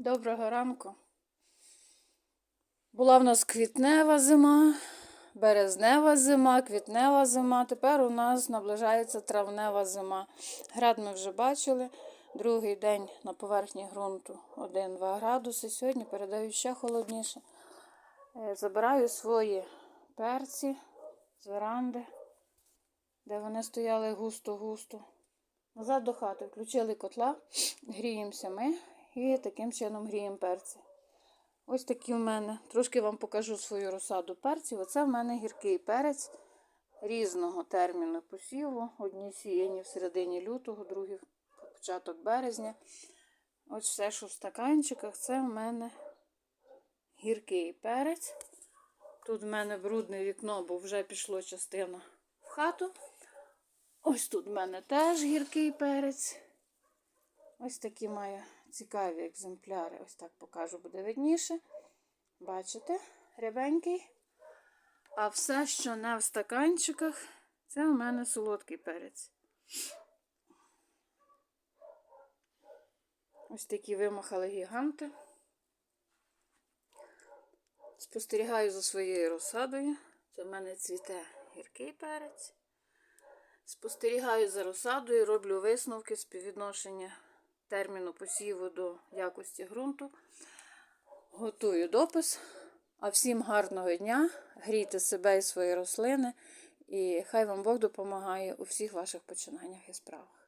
Доброго ранку. Була в нас квітнева зима, березнева зима, квітнева зима. Тепер у нас наближається травнева зима. Град ми вже бачили. Другий день на поверхні ґрунту 1-2 градуси. Сьогодні передаю ще холодніше. Е, Забираю свої перці з веранди, де вони стояли густо-густо. Назад до хати включили котла, гріємося ми і таким чином гріємо перці. Ось такі в мене. Трошки вам покажу свою розсаду перців. Оце в мене гіркий перець різного терміну посіву. Одні сіяні в середині лютого, другі початок березня. Ось все, що в стаканчиках, це в мене гіркий перець. Тут в мене брудне вікно, бо вже пішло частина в хату. Ось тут в мене теж гіркий перець. Ось такі маю цікаві екземпляри. Ось так покажу, буде видніше. Бачите, рябенький. А все, що не в стаканчиках, це у мене солодкий перець. Ось такі вимахали гіганти. Спостерігаю за своєю розсадою. Це в мене цвіте гіркий перець. Спостерігаю за розсадою, роблю висновки співвідношення терміну посіву до якості ґрунту. Готую допис. А всім гарного дня, грійте себе і свої рослини, і хай вам Бог допомагає у всіх ваших починаннях і справах.